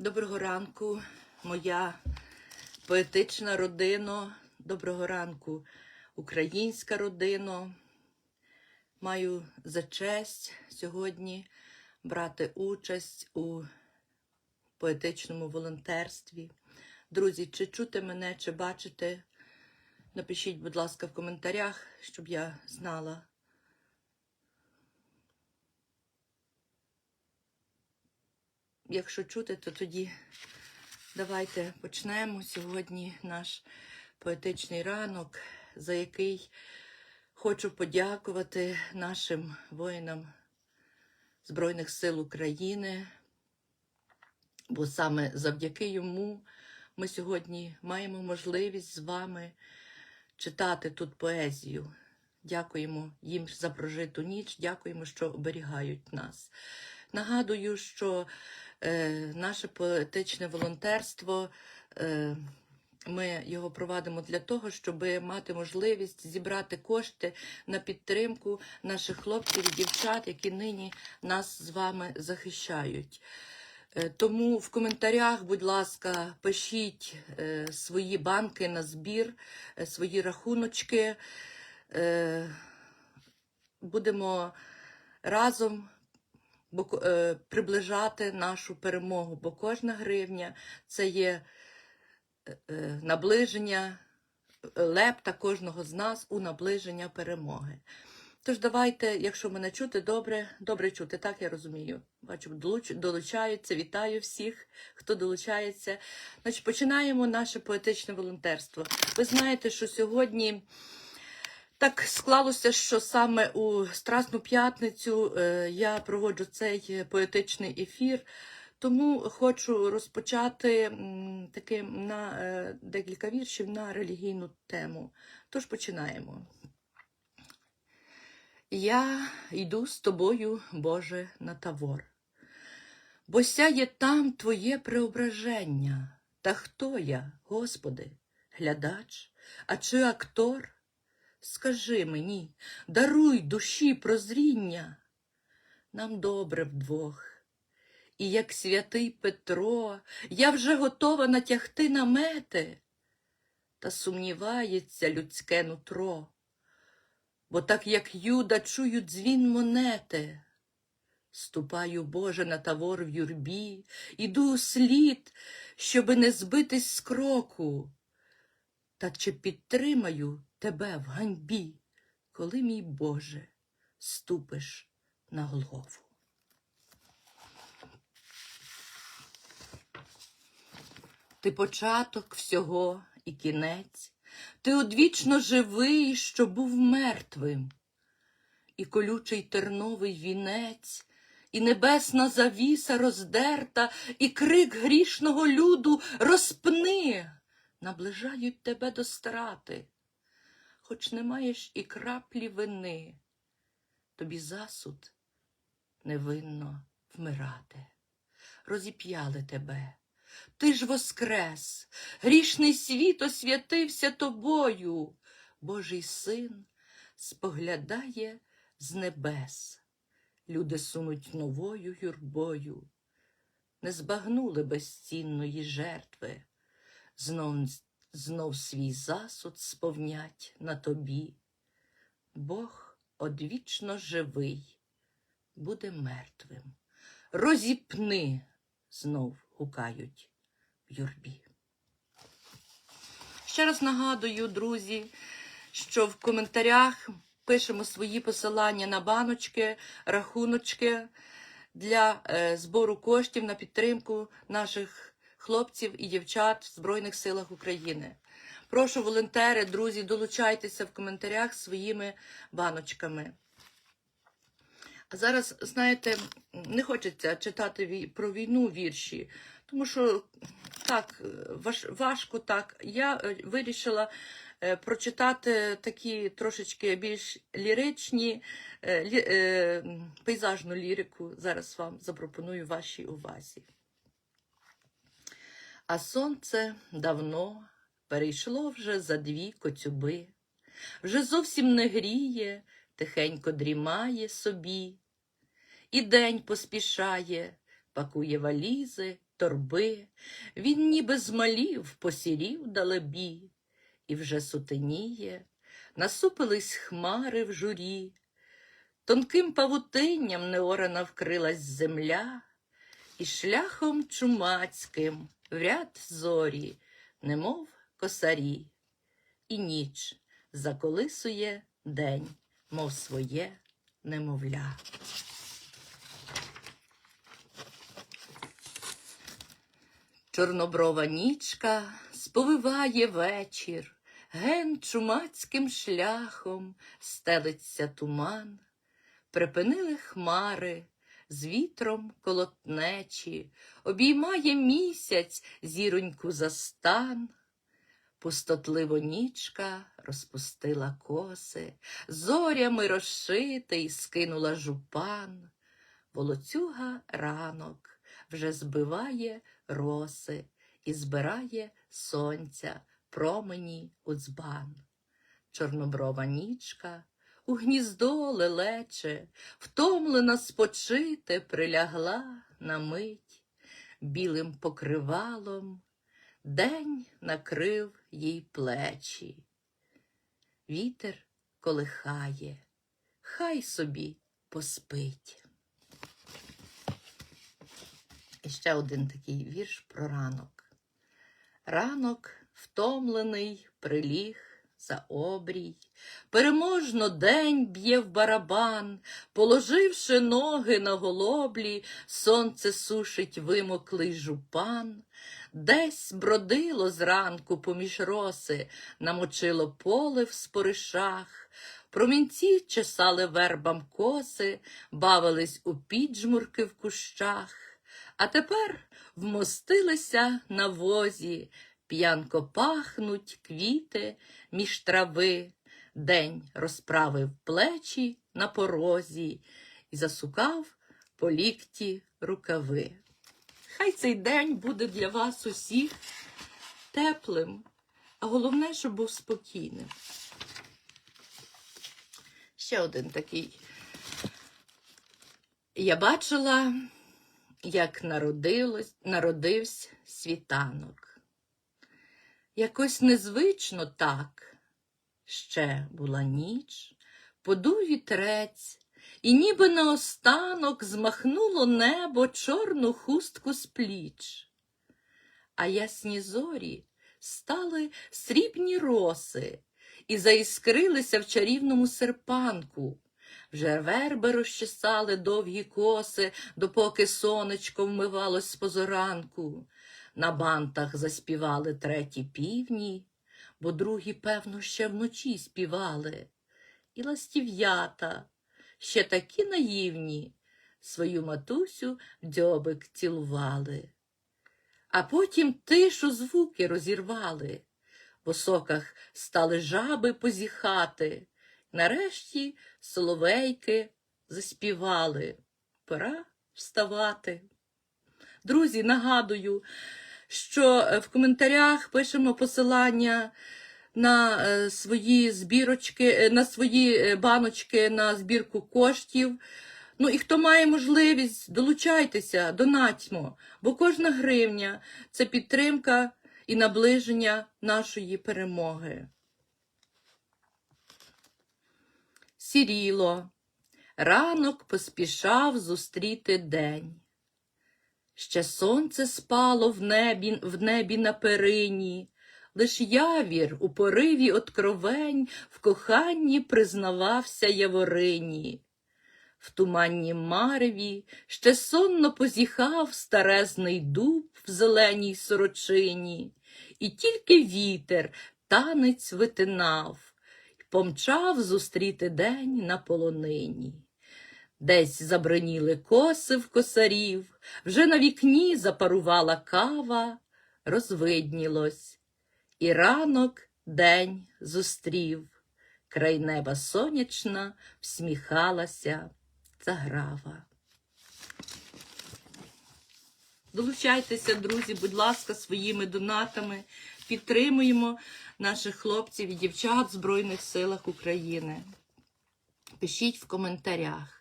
Доброго ранку, моя поетична родина. Доброго ранку, українська родина. Маю за честь сьогодні брати участь у поетичному волонтерстві. Друзі, чи чути мене, чи бачите? Напишіть, будь ласка, в коментарях, щоб я знала. Якщо чути, то тоді давайте почнемо сьогодні наш поетичний ранок, за який хочу подякувати нашим воїнам Збройних сил України, бо саме завдяки йому ми сьогодні маємо можливість з вами читати тут поезію. Дякуємо їм за прожиту ніч, дякуємо, що оберігають нас. Нагадую, що наше поетичне волонтерство. Е, ми його провадимо для того, щоб мати можливість зібрати кошти на підтримку наших хлопців і дівчат, які нині нас з вами захищають. Е, Тому в коментарях, будь ласка, пишіть е, свої банки на збір, е, свої рахуночки. Е, Будемо разом бо, е, приближати нашу перемогу, бо кожна гривня це є е, е, наближення лепта кожного з нас у наближення перемоги. Тож давайте, якщо мене чути, добре, добре чути, так я розумію. Бачу, долуч- долучаються, вітаю всіх, хто долучається. Значить, починаємо наше поетичне волонтерство. Ви знаєте, що сьогодні так склалося, що саме у Страсну п'ятницю е, я проводжу цей поетичний ефір. Тому хочу розпочати м, таким на е, декілька віршів на релігійну тему. Тож починаємо. Я йду з тобою, Боже, на тавор, бо сяє там Твоє преображення. Та хто я, Господи, глядач, а чи актор? Скажи мені, даруй душі прозріння. Нам добре вдвох. І як святий Петро, я вже готова натягти намети, та сумнівається людське нутро, бо так як Юда чую дзвін монети. Ступаю, Боже, на тавор в юрбі, іду у слід, щоби не збитись з кроку. Та чи підтримаю тебе в ганьбі, коли, мій Боже, ступиш на Голгофу? Ти початок всього і кінець, ти одвічно живий, що був мертвим, і колючий терновий вінець, і небесна завіса роздерта, і крик грішного люду розпни, наближають тебе до страти, хоч не маєш і краплі вини, тобі засуд невинно вмирати. Розіп'яли тебе. Ти ж воскрес, грішний світ освятився тобою. Божий син споглядає з небес. Люди сунуть новою юрбою, не збагнули безцінної жертви, знов, знов свій засуд сповнять на тобі. Бог одвічно живий, буде мертвим. Розіпни, знов гукають в юрбі. Ще раз нагадую, друзі, що в коментарях пишемо свої посилання на баночки, рахуночки для е, збору коштів на підтримку наших хлопців і дівчат в Збройних силах України. Прошу, волонтери, друзі, долучайтеся в коментарях своїми баночками. А зараз, знаєте, не хочеться читати про війну вірші, тому що так, важко так. Я е, вирішила е, прочитати такі трошечки більш ліричні, е, пейзажну лірику. Зараз вам запропоную вашій увазі. А сонце давно перейшло вже за дві коцюби, вже зовсім не гріє, тихенько дрімає собі, і день поспішає, пакує валізи торби, він ніби змалів, посірів далебі, і вже сутеніє, насупились хмари в журі, тонким павутинням неорана вкрилась земля, і шляхом чумацьким в ряд зорі, немов косарі, і ніч заколисує день, мов своє немовля. Чорноброва нічка сповиває вечір, ген чумацьким шляхом стелиться туман, припинили хмари, з вітром колотнечі, обіймає місяць зіроньку за стан. Пустотливо нічка розпустила коси, зорями розшитий скинула жупан. Волоцюга ранок вже збиває роси і збирає сонця промені у дзбан. Чорноброва нічка у гніздо лелече, втомлена спочити, прилягла на мить, білим покривалом день накрив їй плечі. Вітер колихає, хай собі поспить. І ще один такий вірш про ранок. Ранок втомлений приліг за обрій, переможно день б'є в барабан, положивши ноги на голоблі, сонце сушить вимоклий жупан, десь бродило зранку поміж роси, намочило поле в споришах, промінці чесали вербам коси, бавились у піджмурки в кущах. А тепер вмостилися на возі, п'янко пахнуть квіти між трави. День розправив плечі на порозі і засукав по лікті рукави. Хай цей день буде для вас усіх теплим, а головне, щоб був спокійним. Ще один такий. Я бачила як народилось, народився світанок. Якось незвично так ще була ніч, подув вітрець, і ніби наостанок змахнуло небо чорну хустку з пліч. А ясні зорі стали срібні роси і заіскрилися в чарівному серпанку. Вже верби розчесали довгі коси, допоки сонечко вмивалось з позоранку. На бантах заспівали треті півні, бо другі, певно, ще вночі співали. І ластів'ята, ще такі наївні, свою матусю в дзьобик цілували. А потім тишу звуки розірвали, в осоках стали жаби позіхати. Нарешті соловейки заспівали. Пора вставати. Друзі, нагадую, що е, в коментарях пишемо посилання на е, свої збірочки, е, на свої баночки на збірку коштів. Ну і хто має можливість, долучайтеся, донатьмо, бо кожна гривня це підтримка і наближення нашої перемоги. Сіріло, ранок поспішав зустріти день. Ще сонце спало в небі, в небі на перині, лиш явір у пориві откровень в коханні признавався Яворині. В туманні мареві ще сонно позіхав старезний дуб в зеленій сорочині, і тільки вітер танець витинав помчав зустріти день на полонині. Десь заброніли коси в косарів, вже на вікні запарувала кава, розвиднілось, і ранок день зустрів, край неба сонячна всміхалася заграва. Долучайтеся, друзі, будь ласка, своїми донатами. Підтримуємо наших хлопців і дівчат в Збройних силах України. Пишіть в коментарях.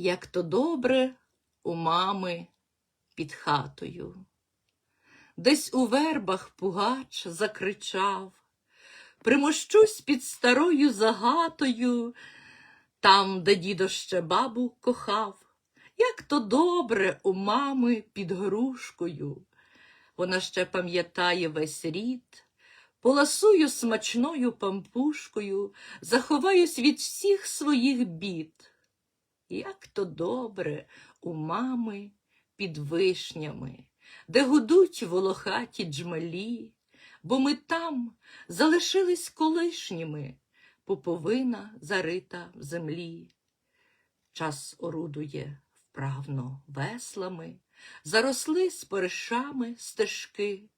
Як то добре у мами під хатою. Десь у вербах пугач закричав, Примощусь під старою загатою, там, де дідо ще бабу кохав, як то добре у мами під грушкою. Вона ще пам'ятає весь рід, поласую смачною пампушкою, заховаюсь від всіх своїх бід. Як то добре у мами під вишнями, де гудуть волохаті джмелі, бо ми там залишились колишніми, пуповина зарита в землі. Час орудує вправно веслами, заросли споришами стежки,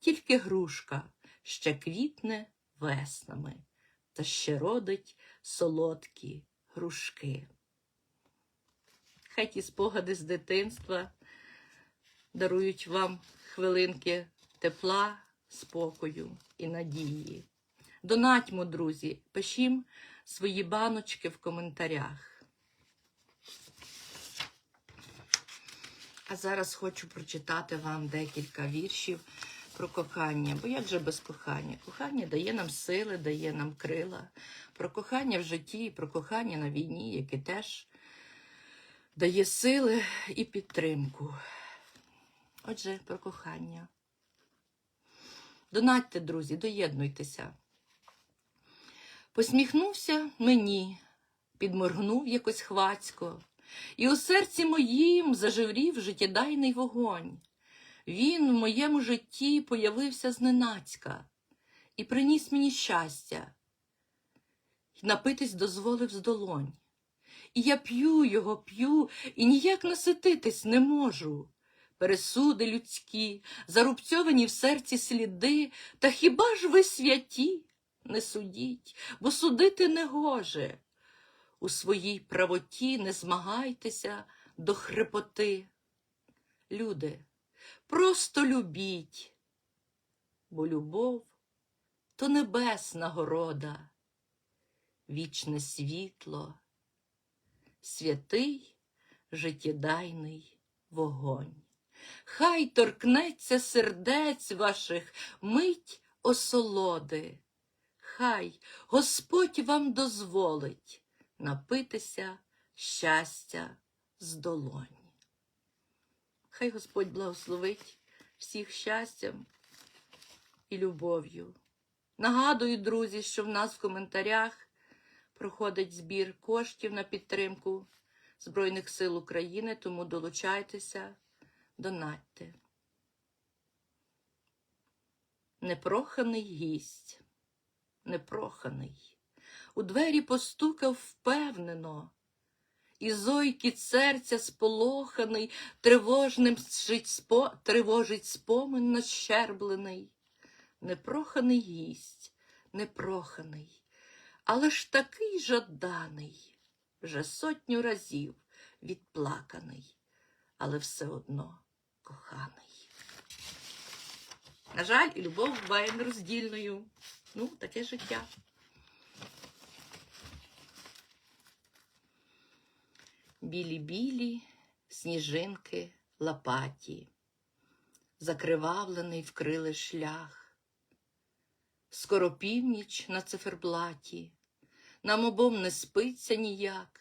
тільки грушка ще квітне веснами та ще родить солодкі грушки. Хай ті спогади з дитинства дарують вам хвилинки тепла, спокою і надії. Донатьмо, друзі, пишім свої баночки в коментарях. А зараз хочу прочитати вам декілька віршів про кохання. Бо як же без кохання? Кохання дає нам сили, дає нам крила. Про кохання в житті, про кохання на війні, яке теж дає сили і підтримку. Отже, про кохання. Донатьте, друзі, доєднуйтеся. Посміхнувся мені, підморгнув якось хвацько, і у серці моїм зажеврів життєдайний вогонь. Він в моєму житті появився зненацька і приніс мені щастя, і напитись дозволив з долонь. І я п'ю його, п'ю, і ніяк насититись не можу. Пересуди людські, зарубцьовані в серці сліди, та хіба ж ви святі? Не судіть, бо судити не гоже. У своїй правоті не змагайтеся до хрипоти. Люди, просто любіть, бо любов то небесна города, вічне світло, святий життєдайний вогонь. Хай торкнеться сердець ваших мить осолоди, хай Господь вам дозволить напитися щастя з долонь. Хай Господь благословить всіх щастям і любов'ю. Нагадую, друзі, що в нас в коментарях проходить збір коштів на підтримку Збройних сил України, тому долучайтеся, донатьте. Непроханий гість, непроханий, у двері постукав впевнено, і зойкіт серця сполоханий, тривожним спо... тривожить спомин нащерблений. Непроханий гість, непроханий, але ж такий жаданий, вже сотню разів відплаканий, але все одно коханий. На жаль, і любов буває нероздільною. Ну, таке життя. Білі-білі сніжинки лопаті, закривавлений вкрили шлях. Скоро північ на циферблаті, нам обом не спиться ніяк.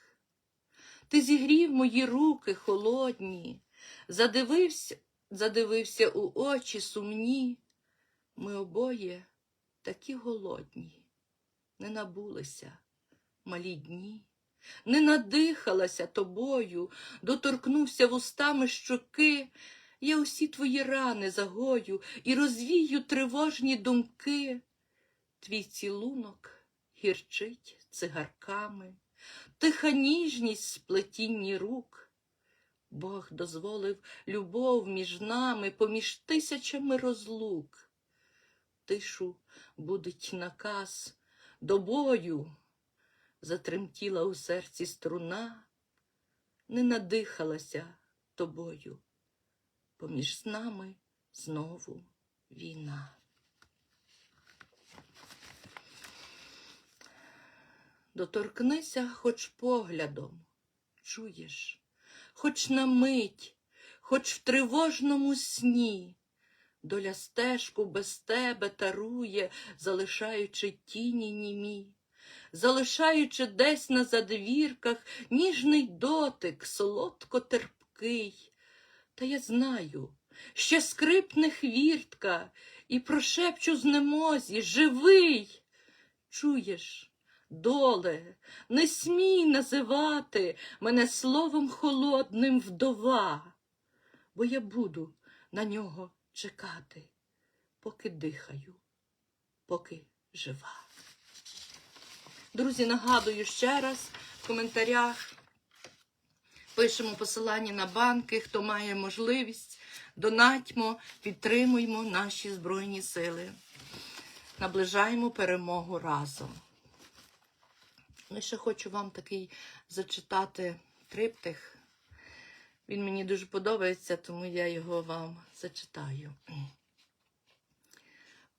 Ти зігрів мої руки холодні, задивився, задивився у очі сумні. Ми обоє такі голодні, не набулися малі дні, не надихалася тобою, доторкнувся вустами щоки. Я усі твої рани загою і розвію тривожні думки. Твій цілунок гірчить цигарками, тиха ніжність сплетінні рук. Бог дозволив любов між нами поміж тисячами розлук. Тишу будить наказ до бою, затремтіла у серці струна, не надихалася тобою. Поміж нами знову війна. Доторкнися хоч поглядом, чуєш, хоч на мить, хоч в тривожному сні. Доля стежку без тебе тарує, залишаючи тіні німі, залишаючи десь на задвірках ніжний дотик, солодко терпкий. Та я знаю, ще скрипне хвіртка і прошепчу знемозі живий. Чуєш, доле, не смій називати мене словом холодним вдова, бо я буду на нього чекати, поки дихаю, поки жива. Друзі, нагадую ще раз в коментарях. Пишемо посилання на банки, хто має можливість, донатьмо, підтримуємо наші Збройні Сили. Наближаємо перемогу разом. Ну, ще хочу вам такий зачитати триптих. Він мені дуже подобається, тому я його вам зачитаю.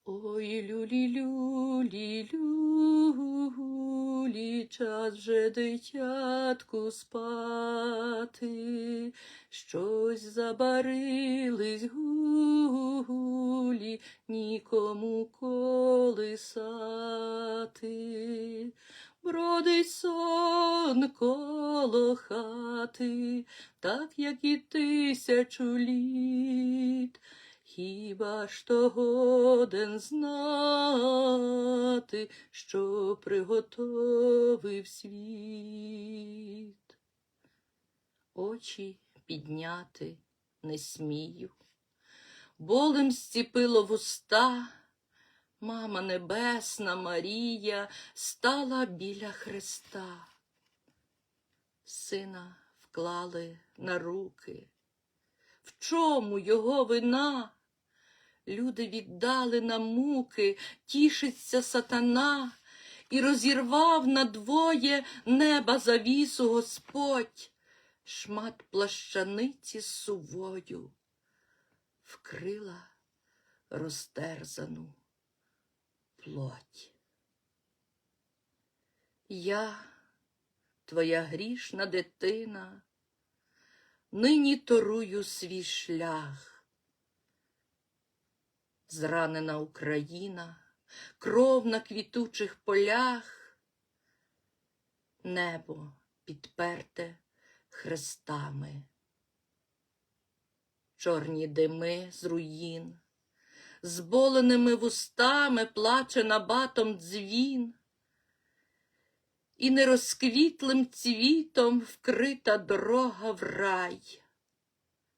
Ой, люлі, люлі, люлі, час вже дитятку спати, щось забарились гулі, нікому колисати. Бродить сон коло хати, так як і тисячу літ. Хіба ж то годен знати, що приготовив світ? Очі підняти не смію, болем зціпило вуста, мама небесна Марія стала біля Христа. Сина вклали на руки. В чому його вина? Люди віддали на муки, тішиться сатана, і розірвав надвоє неба завісу Господь, шмат плащаниці сувою вкрила розтерзану плоть. Я, твоя грішна дитина, нині торую свій шлях. Зранена Україна, кров на квітучих полях, небо підперте хрестами, чорні дими з руїн, зболеними вустами плаче набатом дзвін, і нерозквітлим цвітом вкрита дорога в рай.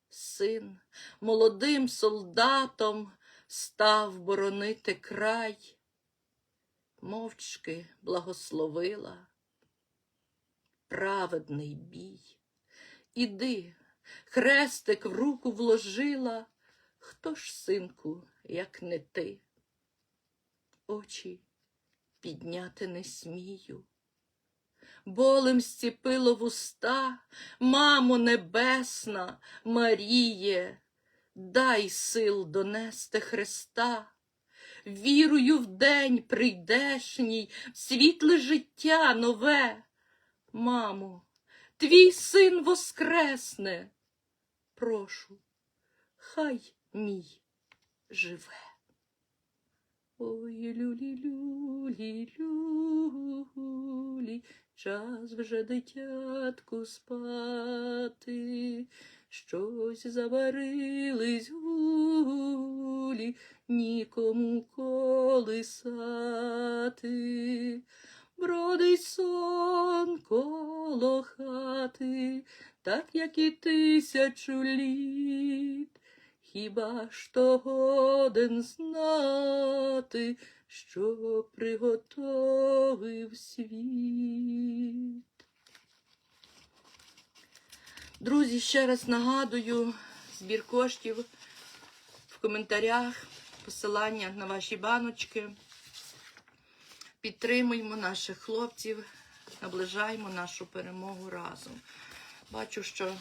Син молодим солдатом став боронити край, мовчки благословила праведний бій. Іди, хрестик в руку вложила, хто ж, синку, як не ти? Очі підняти не смію. Болем зціпило вуста, мамо небесна, Маріє, дай сил донести Христа. Вірую в день прийдешній, світле життя нове. Мамо, твій син воскресне. Прошу, хай мій живе. Ой, люлі, люлі, люлі, час вже дитятку спати, щось заварились гулі, нікому колисати. Бродить сон коло хати, так як і тисячу літ. Хіба ж то годен знати, що приготовив світ? Друзі, ще раз нагадую збір коштів в коментарях, посилання на ваші баночки. Підтримуємо наших хлопців, наближаємо нашу перемогу разом. Бачу, що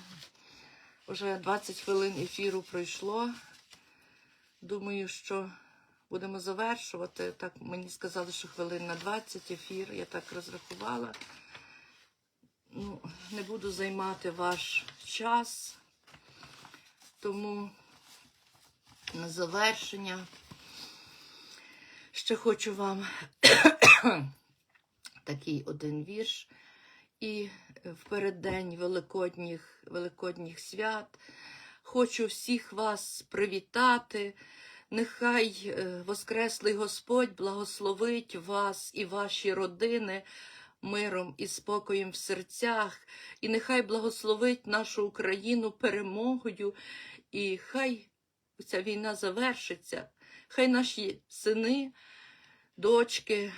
вже 20 хвилин ефіру пройшло. Думаю, що будемо завершувати. Так мені сказали, що хвилин на 20 ефір. Я так розрахувала. Ну, не буду займати ваш час, тому на завершення ще хочу вам такий один вірш. І в переддень Великодніх, Великодніх свят. Хочу всіх вас привітати. Нехай е, Воскреслий Господь благословить вас і ваші родини миром і спокоєм в серцях, і нехай благословить нашу Україну перемогою, і хай ця війна завершиться, хай наші сини, дочки,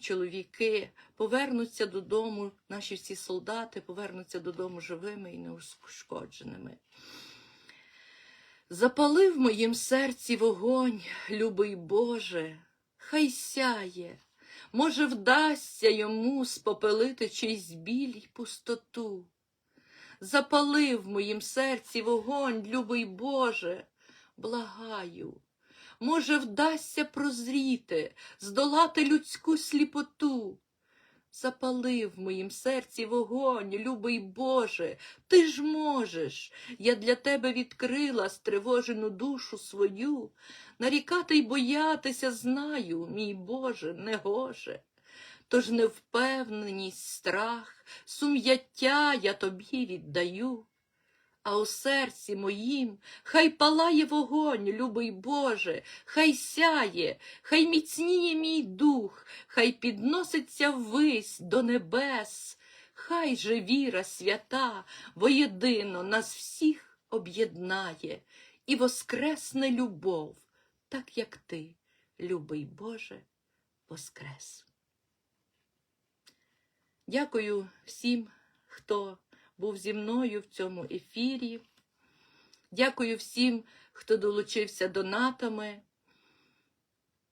чоловіки повернуться додому, наші всі солдати повернуться додому живими і неушкодженими. Запали в моїм серці вогонь, любий Боже, хай сяє, може, вдасться йому спопелити чийсь біль й пустоту. Запали в моїм серці вогонь, любий Боже, благаю. Може, вдасться прозріти, здолати людську сліпоту. Запали в моїм серці вогонь, любий Боже, ти ж можеш. Я для тебе відкрила стривожену душу свою. Нарікати й боятися знаю, мій Боже, не гоже. Тож невпевненість, страх, сум'яття я тобі віддаю. А у серці моїм хай палає вогонь, любий Боже, хай сяє, хай міцніє мій дух, хай підноситься ввись до небес, хай же віра свята воєдино нас всіх об'єднає і воскресне любов, так як ти, любий Боже, воскрес. Дякую всім, хто був зі мною в цьому ефірі. Дякую всім, хто долучився донатами.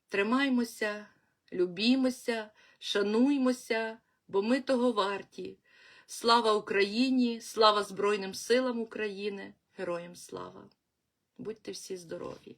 Тримаймося, любімося, шануймося, бо ми того варті. Слава Україні, слава Збройним силам України, героям слава! Будьте всі здорові!